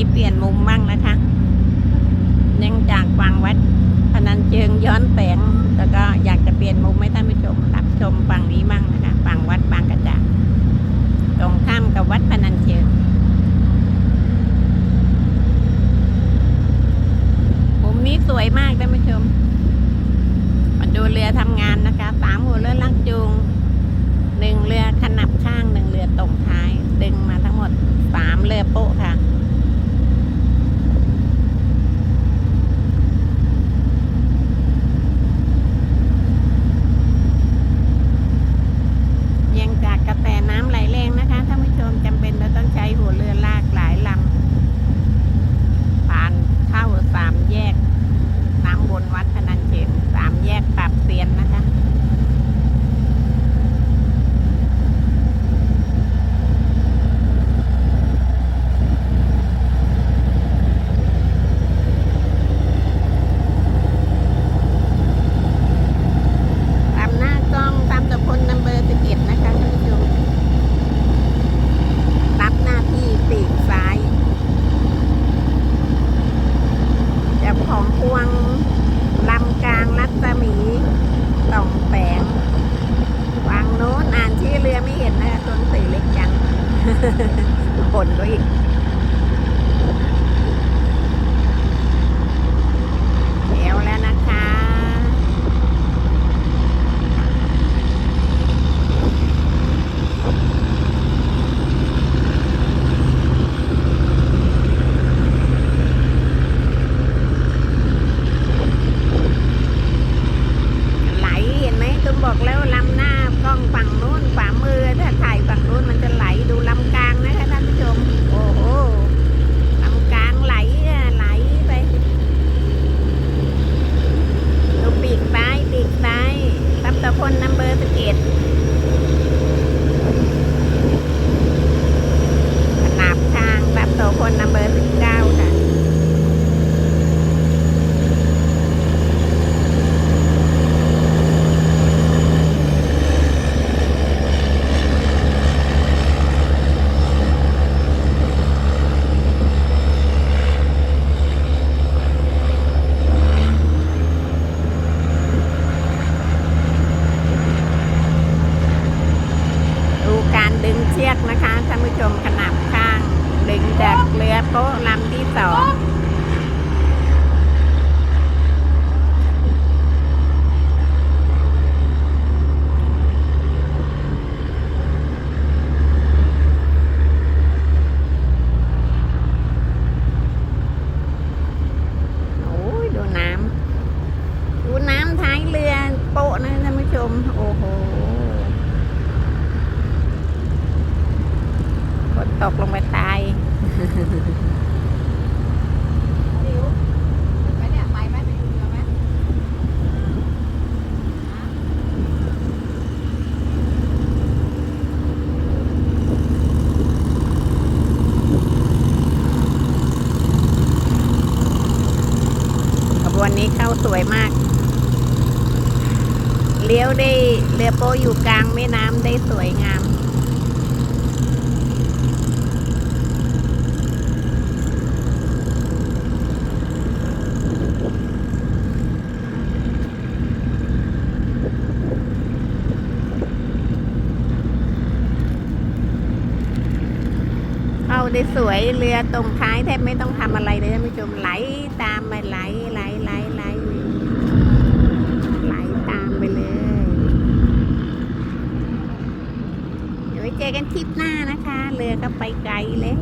ี้เปลี่ยนมุมบ้างนะคะ เนื่องจากฟังวัดพนันเจิงย้อนแปลงแล้วก็อยากจะเปลี่ยนมุมให้ท่านผู้ชมรับชมฝั่งนี้บ้างนะคะฝั่งวัดบางกระจ่าตรงข้ามกับวัดพนันเชิงมุมนี้สวยมากท่านผู้ชมมาดูเรือทำงานนะคะสามหัวเรือลังจูงหนึ่งเรือขนับข้างหนึ่งเรือตรงท้าย ดึงมาทั้งหมดสามเรือโป๊ะค่ะ แสน้ำไหลแรงนะคะท่านผู้ชมจำเป็นเราต้องใช้หัวเรือลากหลายลำผ่านเข้าสามแยก น้ำบนวัดพนัญเชิงสามแยกปรับเปลี่ยนนะคะ ตามหน้ากล้องตามตะพลนัมเบอร์สิบเอ็ดนะคะท่านผู้ชมรับหน้าที่ปีกซ้ายเจ้าของพวงลำกลางรัศมีต่องแฝงวางโน้นอ่านชื่อเรือไม่เห็นนะคะตัวหนังสือเล็กจัง คนก็อีก เดี๋ยวแล้วนะคะ ไหลเห็นไหมตุ้มบอกแล้วลำหน้ากล้องฝั่งนู้นขวามือถ้าถ่ายฝั่งนู้นมันจะไหลดูลำกลางนะคะท่านผู้ชม โอ้โหลำกลางไหลอะไหลไปดูปีกซ้ายปีกซ้ายทับตะพลนัมเบอร์สเกตขนาบข้างทับตะพลนัมเบอร์สิบเก้าค่ะ ดูการดึงเชือกนะคะท่านผู้ ชมขนาบข้าง ดึงจากเรือโป๊ะลำที่สองโอ้ยดูน้ำดูน้ำท้ายเรือโป๊ะนะท่านผู้ชม โอ้โห ฝน ตกลงไปตายขบวนนี้เข้าสวยมาก เลี้ยวได้เรือโปอยู่กลางแม่น้ำได้สวยงาม ได้สวยเรือตรงท้ายแทบไม่ต้องทำอะไรเลยท่านผู้ชมไหลตามไปไหลไหลไหลไหลไหลตามไปเลยเดี๋ยวไว้เจอกันทริปหน้านะคะ เรือก็ไปไกลแล้ว